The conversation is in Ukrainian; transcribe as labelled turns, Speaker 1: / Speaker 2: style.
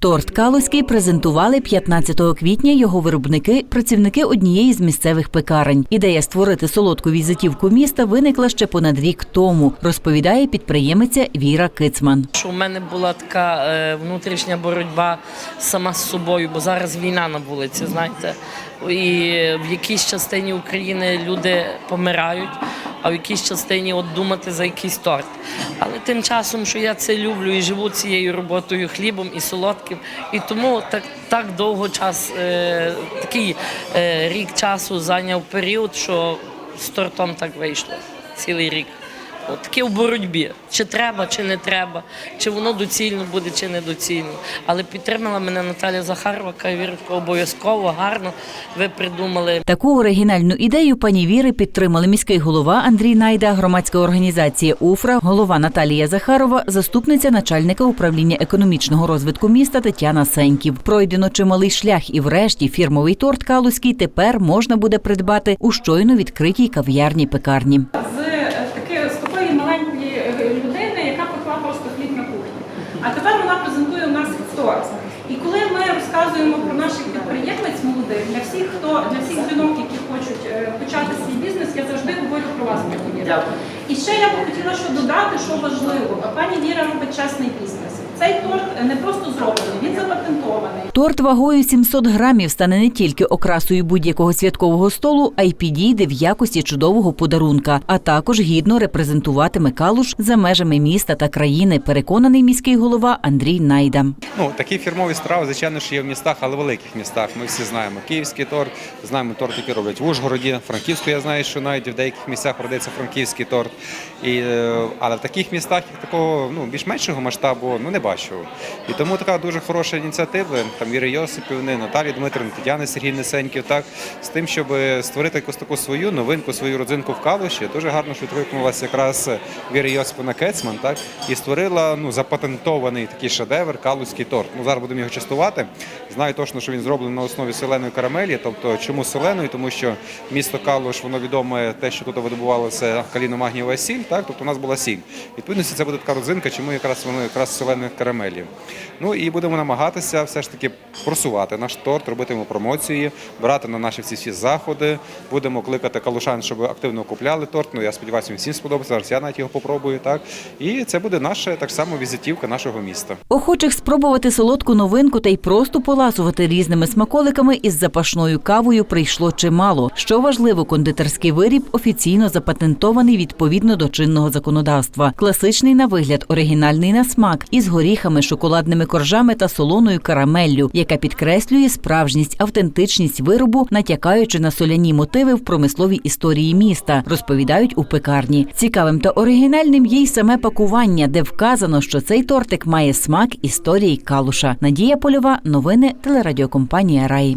Speaker 1: Торт Калузький презентували 15 квітня його виробники, працівники однієї з місцевих пекарень. Ідея створити солодку візитівку міста виникла ще понад рік тому, розповідає підприємиця Віра Кицман.
Speaker 2: У мене була така е, внутрішня боротьба сама з собою, бо зараз війна на вулиці, знаєте. І в якійсь частині України люди помирають, а в якійсь частині от думати за якийсь торт. Але тим часом, що я це люблю і живу цією роботою хлібом і солодким, і тому так, так довго час, е, такий е, рік часу зайняв період, що з тортом так вийшло цілий рік. От таке в боротьбі. Чи треба, чи не треба, чи воно доцільно буде, чи не доцільно. Але підтримала мене Наталя Захарова, каже, Вірочка, обов'язково, гарно ви придумали.
Speaker 1: Таку оригінальну ідею пані Віри підтримали міський голова Андрій Найда, громадська організація УФРА, голова Наталія Захарова, заступниця начальника управління економічного розвитку міста Тетяна Сеньків. Пройдено чималий шлях, і врешті фірмовий торт Калузький тепер можна буде придбати у щойно відкритій кав'ярні пекарні.
Speaker 3: з е, таки- з такої маленької е, людини, яка пекла просто хліб на кухні. А тепер вона презентує у нас. І коли ми розказуємо про наших підприємець молодих, для всіх, хто для всіх жінок, які хочуть е, почати свій бізнес, я завжди говорю про вас, пані Віра. І ще я би хотіла що додати, що важливо. Пані Віра робить чесний бізнес. Цей торт е, не просто зроблений.
Speaker 1: Торт вагою 700 грамів стане не тільки окрасою будь-якого святкового столу, а й підійде в якості чудового подарунка, а також гідно репрезентуватиме калуш за межами міста та країни. Переконаний міський голова Андрій Найда.
Speaker 4: Ну, такі фірмові страви, звичайно, що є в містах, але в великих містах. Ми всі знаємо київський торт, знаємо торт, який роблять в Ужгороді, Франківську. Я знаю, що навіть в деяких місцях продається франківський торт. І, е, але в таких містах такого ну, більш меншого масштабу ну, не бачу. І тому така дуже хороша ініціатива там Віри Йосипівни, Наталі Дмитрівни, Тетяни Сергійни Сеньків, так, з тим, щоб створити якусь таку свою новинку, свою родзинку в Калуші. Дуже гарно, що відгукнулася якраз Віра Йосипівна Кецман, так, і створила ну, запатентований такий шедевр Калузький торт. Ну, зараз будемо його частувати. Знаю точно, що він зроблений на основі соленої карамелі. Тобто, чому соленої? Тому що місто Калуш, воно відоме те, що тут видобувалося каліно-магнієва сіль, так, тобто у нас була сіль. Відповідно, це буде така родзинка, чому якраз воно якраз соленої карамелі. Ну і будемо намагатися все ж таки просувати наш торт, робити йому промоції, брати на наші всі заходи. Будемо кликати калушан, щоб активно купляли торт. Ну я сподіваюся, він всім сподобається. Зараз я навіть його попробую. Так і це буде наша так само візитівка нашого міста.
Speaker 1: Охочих спробувати солодку новинку та й просто поласувати різними смаколиками із запашною кавою прийшло чимало. Що важливо, кондитерський виріб офіційно запатентований відповідно до чинного законодавства. Класичний на вигляд, оригінальний на смак із горіхами, шоколадними коржами та солоною карамеллю, яка підкреслює справжність, автентичність виробу, натякаючи на соляні мотиви в промисловій історії міста, розповідають у пекарні. Цікавим та оригінальним є й саме пакування, де вказано, що цей тортик має смак історії калуша. Надія Польова, новини телерадіокомпанія Рай.